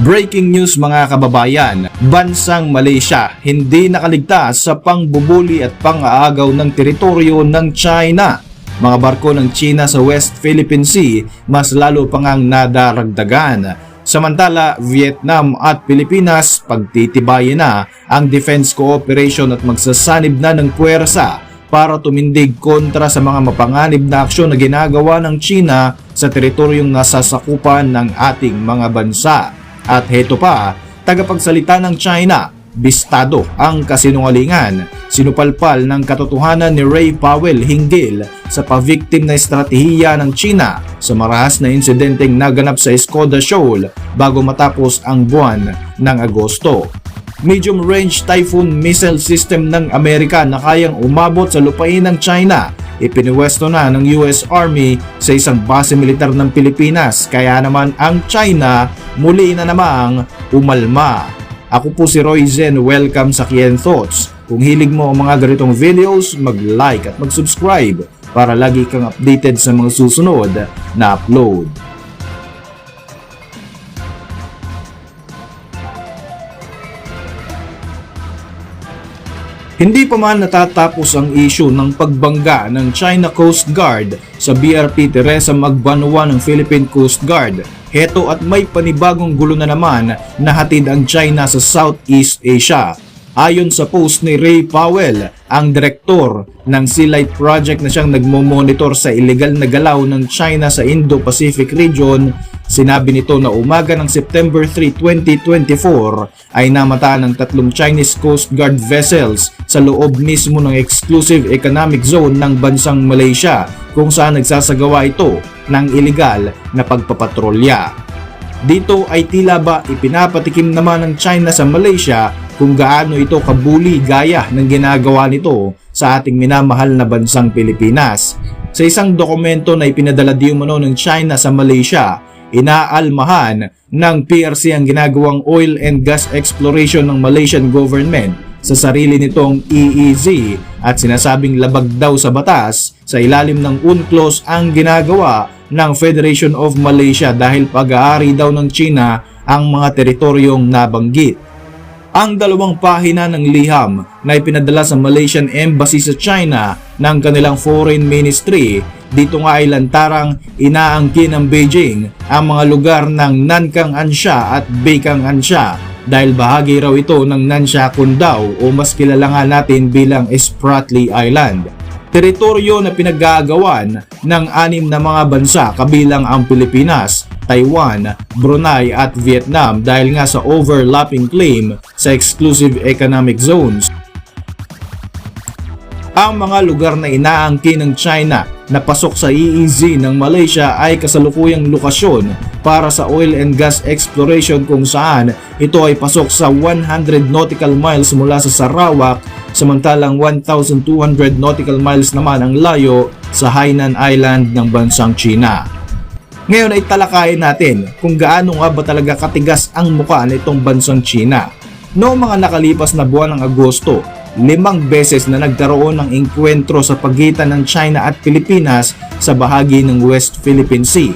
Breaking news mga kababayan, bansang Malaysia hindi nakaligtas sa pangbubuli at pang-aagaw ng teritoryo ng China. Mga barko ng China sa West Philippine Sea mas lalo pang ang nadaragdagan. Samantala, Vietnam at Pilipinas pagtitibayin na ang defense cooperation at magsasanib na ng puwersa para tumindig kontra sa mga mapanganib na aksyon na ginagawa ng China sa teritoryong nasasakupan ng ating mga bansa. At heto pa, tagapagsalita ng China, bistado ang kasinungalingan, sinupalpal ng katotohanan ni Ray Powell hinggil sa paviktim na estratehiya ng China sa marahas na insidenteng naganap sa Skoda Shoal bago matapos ang buwan ng Agosto. Medium range typhoon missile system ng Amerika na kayang umabot sa lupain ng China ipiniwesto na ng US Army sa isang base militar ng Pilipinas kaya naman ang China muli na namang umalma. Ako po si Roy Zen, welcome sa Kien Thoughts. Kung hilig mo ang mga ganitong videos, mag-like at mag-subscribe para lagi kang updated sa mga susunod na upload. Hindi pa man natatapos ang issue ng pagbangga ng China Coast Guard sa BRP Teresa Magbanwa ng Philippine Coast Guard. Heto at may panibagong gulo na naman na hatid ang China sa Southeast Asia. Ayon sa post ni Ray Powell, ang direktor ng Sea Light Project na siyang nagmo-monitor sa illegal na galaw ng China sa Indo-Pacific region, sinabi nito na umaga ng September 3, 2024 ay namataan ng tatlong Chinese Coast Guard vessels sa loob mismo ng exclusive economic zone ng bansang Malaysia kung saan nagsasagawa ito ng illegal na pagpapatrolya. Dito ay tila ba ipinapatikim naman ng China sa Malaysia kung gaano ito kabuli gaya ng ginagawa nito sa ating minamahal na bansang Pilipinas. Sa isang dokumento na ipinadala di umano ng China sa Malaysia, inaalmahan ng PRC ang ginagawang oil and gas exploration ng Malaysian government sa sarili nitong EEZ at sinasabing labag daw sa batas sa ilalim ng UNCLOS ang ginagawa ng Federation of Malaysia dahil pag-aari daw ng China ang mga teritoryong nabanggit. Ang dalawang pahina ng liham na ipinadala sa Malaysian Embassy sa China ng kanilang Foreign Ministry dito nga ay lantarang inaangkin ng Beijing ang mga lugar ng Nankang Ansha at Beikang Ansha dahil bahagi raw ito ng Nansha Kundao o mas kilala nga natin bilang Spratly Island. Teritoryo na pinaggagawan ng anim na mga bansa kabilang ang Pilipinas, Taiwan, Brunei at Vietnam dahil nga sa overlapping claim sa exclusive economic zones. Ang mga lugar na inaangkin ng China na pasok sa EEZ ng Malaysia ay kasalukuyang lokasyon para sa oil and gas exploration kung saan ito ay pasok sa 100 nautical miles mula sa Sarawak samantalang 1,200 nautical miles naman ang layo sa Hainan Island ng bansang China. Ngayon ay talakayin natin kung gaano nga ba talaga katigas ang mukha nitong bansang China. Noong mga nakalipas na buwan ng Agosto, limang beses na nagkaroon ng engkwentro sa pagitan ng China at Pilipinas sa bahagi ng West Philippine Sea.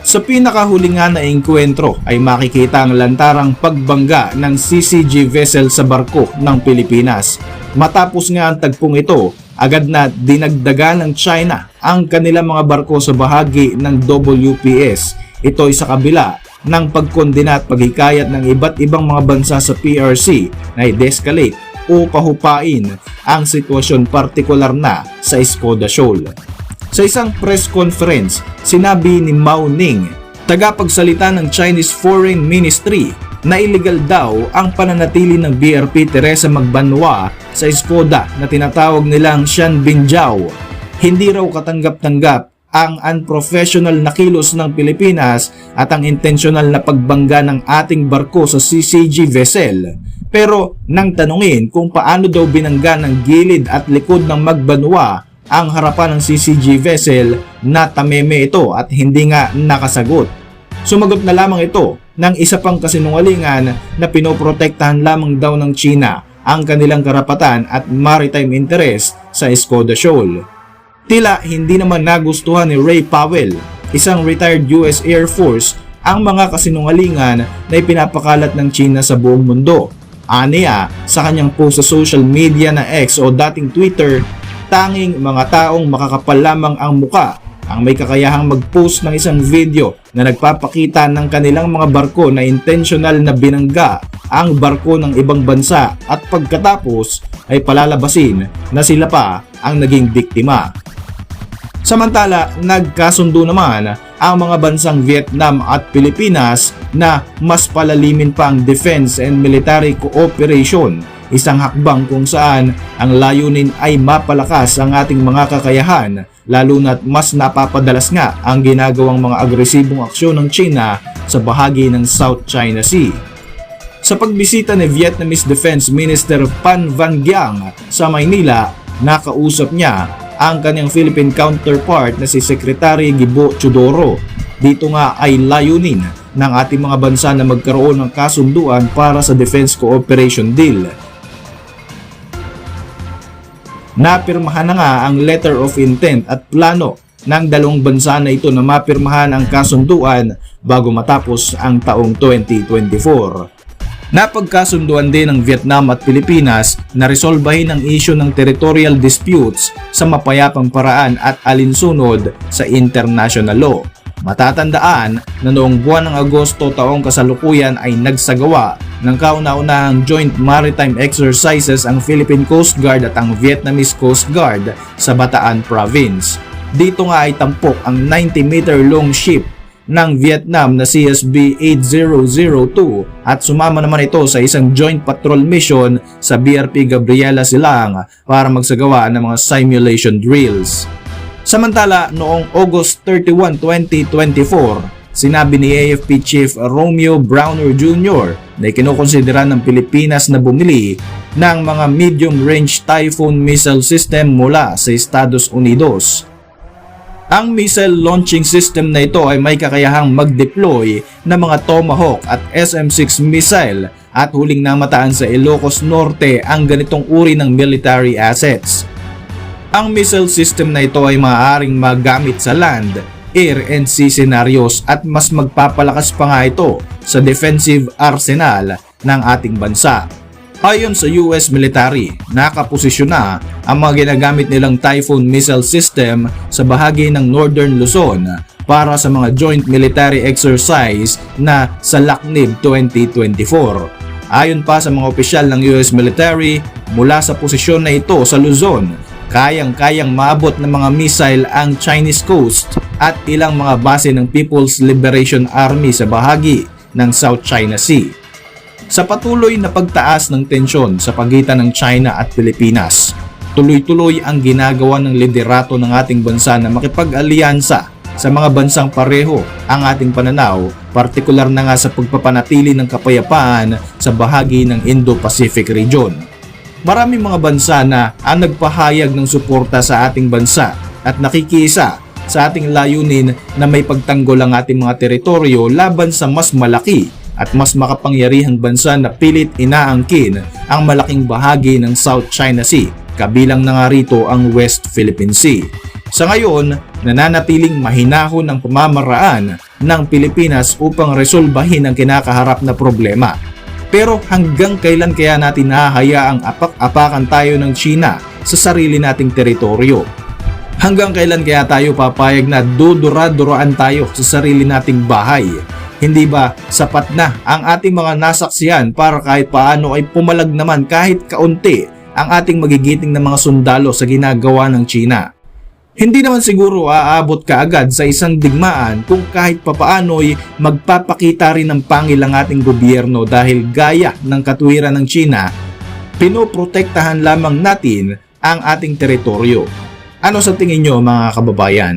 Sa pinakahuli nga na engkwentro ay makikita ang lantarang pagbangga ng CCG vessel sa barko ng Pilipinas. Matapos nga ang tagpong ito, agad na dinagdagan ng China ang kanilang mga barko sa bahagi ng WPS. Ito ay sa kabila ng pagkondena at paghikayat ng iba't ibang mga bansa sa PRC na i-descalate o pahupain ang sitwasyon partikular na sa Skoda Shoal. Sa isang press conference, sinabi ni Mao Ning, tagapagsalita ng Chinese Foreign Ministry, na illegal daw ang pananatili ng BRP Teresa Magbanwa sa Skoda na tinatawag nilang Shan Binjao. Hindi raw katanggap-tanggap ang unprofessional na kilos ng Pilipinas at ang intentional na pagbangga ng ating barko sa CCG vessel. Pero nang tanungin kung paano daw binangga ng gilid at likod ng Magbanwa ang harapan ng CCG vessel na tameme ito at hindi nga nakasagot. Sumagot na lamang ito ng isa pang kasinungalingan na pinoprotektahan lamang daw ng China ang kanilang karapatan at maritime interest sa Skoda Shoal. Tila hindi naman nagustuhan ni Ray Powell, isang retired US Air Force ang mga kasinungalingan na ipinapakalat ng China sa buong mundo. Aniya, sa kanyang post sa social media na X o dating Twitter, tanging mga taong makakapal lamang ang muka ang may kakayahang mag-post ng isang video na nagpapakita ng kanilang mga barko na intentional na binangga ang barko ng ibang bansa at pagkatapos ay palalabasin na sila pa ang naging biktima. Samantala, nagkasundo naman ang mga bansang Vietnam at Pilipinas na mas palalimin pa ang defense and military cooperation, isang hakbang kung saan ang layunin ay mapalakas ang ating mga kakayahan lalo na't mas napapadalas nga ang ginagawang mga agresibong aksyon ng China sa bahagi ng South China Sea. Sa pagbisita ni Vietnamese Defense Minister Pan Van Giang sa Maynila, nakausap niya ang kanyang Philippine counterpart na si Secretary Gibo Chudoro. Dito nga ay layunin ng ating mga bansa na magkaroon ng kasunduan para sa Defense Cooperation Deal. Napirmahan na nga ang letter of intent at plano ng dalawang bansa na ito na mapirmahan ang kasunduan bago matapos ang taong 2024. Napagkasunduan din ng Vietnam at Pilipinas na resolbahin ang isyu ng territorial disputes sa mapayapang paraan at alinsunod sa international law. Matatandaan na noong buwan ng Agosto taong kasalukuyan ay nagsagawa ng kauna-unahang joint maritime exercises ang Philippine Coast Guard at ang Vietnamese Coast Guard sa Bataan Province. Dito nga ay tampok ang 90 meter long ship ng Vietnam na CSB 8002 at sumama naman ito sa isang joint patrol mission sa BRP Gabriela Silang para magsagawa ng mga simulation drills. Samantala, noong August 31, 2024, sinabi ni AFP Chief Romeo Browner Jr. na ikinukonsidera ng Pilipinas na bumili ng mga medium-range Typhoon missile system mula sa Estados Unidos. Ang missile launching system na ito ay may kakayahang mag-deploy ng mga Tomahawk at SM-6 missile at huling namataan sa Ilocos Norte ang ganitong uri ng military assets. Ang missile system na ito ay maaaring magamit sa land, air and sea scenarios at mas magpapalakas pa nga ito sa defensive arsenal ng ating bansa. Ayon sa US military, nakaposisyon na ang mga ginagamit nilang Typhoon missile system sa bahagi ng Northern Luzon para sa mga joint military exercise na sa Laknib 2024. Ayon pa sa mga opisyal ng US military, mula sa posisyon na ito sa Luzon, kayang-kayang maabot ng mga missile ang Chinese coast at ilang mga base ng People's Liberation Army sa bahagi ng South China Sea sa patuloy na pagtaas ng tensyon sa pagitan ng China at Pilipinas. Tuloy-tuloy ang ginagawa ng liderato ng ating bansa na makipag-alyansa sa mga bansang pareho ang ating pananaw, partikular na nga sa pagpapanatili ng kapayapaan sa bahagi ng Indo-Pacific region. Maraming mga bansa na ang nagpahayag ng suporta sa ating bansa at nakikisa sa ating layunin na may pagtanggol ang ating mga teritoryo laban sa mas malaki at mas makapangyarihang bansa na pilit inaangkin ang malaking bahagi ng South China Sea, kabilang na nga rito ang West Philippine Sea. Sa ngayon, nananatiling mahinahon ang pamamaraan ng Pilipinas upang resolbahin ang kinakaharap na problema. Pero hanggang kailan kaya natin nahahayaang apak-apakan tayo ng China sa sarili nating teritoryo? Hanggang kailan kaya tayo papayag na dudura-duraan tayo sa sarili nating bahay hindi ba sapat na ang ating mga nasaksiyan para kahit paano ay pumalag naman kahit kaunti ang ating magigiting na mga sundalo sa ginagawa ng China? Hindi naman siguro aabot ka agad sa isang digmaan kung kahit papaano'y magpapakita rin ng pangil ang ating gobyerno dahil gaya ng katuwiran ng China, pinoprotektahan lamang natin ang ating teritoryo. Ano sa tingin nyo mga kababayan?